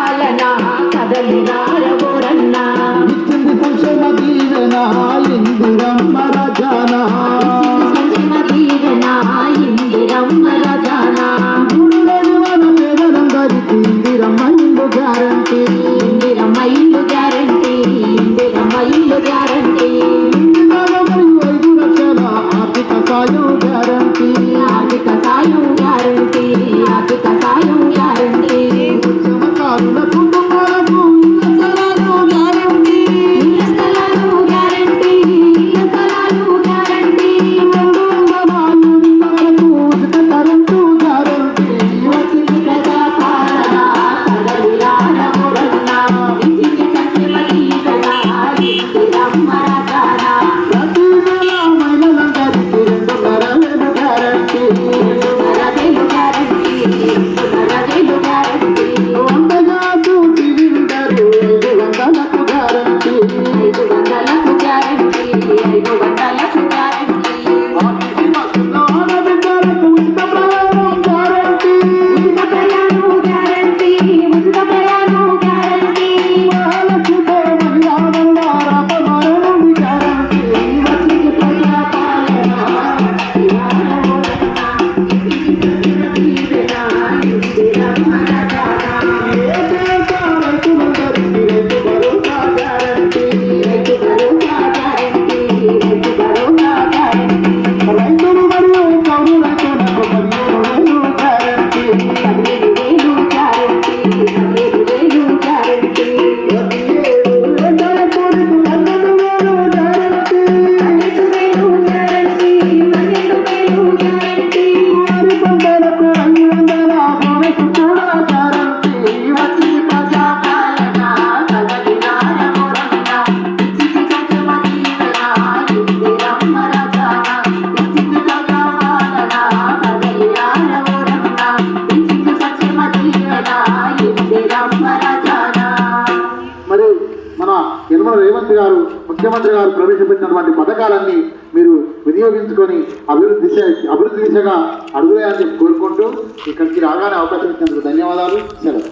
పాలన కదలి రారగోరన్న ఇచ్చింది సంక్షేమ దీవెన ఇందిరమ్మ రజాన. సంక్షేమ దీవెన ఇందిరమ్మ రజాన. గ్యారంటీ. వంటల సుఖాలు మన యనమల రేవంత్ గారు ముఖ్యమంత్రి గారు ప్రవేశపెట్టినటువంటి పథకాలన్నీ మీరు వినియోగించుకొని అభివృద్ధి దిశ అభివృద్ధి దిశగా అడుగులేయాలని కోరుకుంటూ ఇక్కడికి రాగానే అవకాశం ఇచ్చినందుకు ధన్యవాదాలు. సెలవు.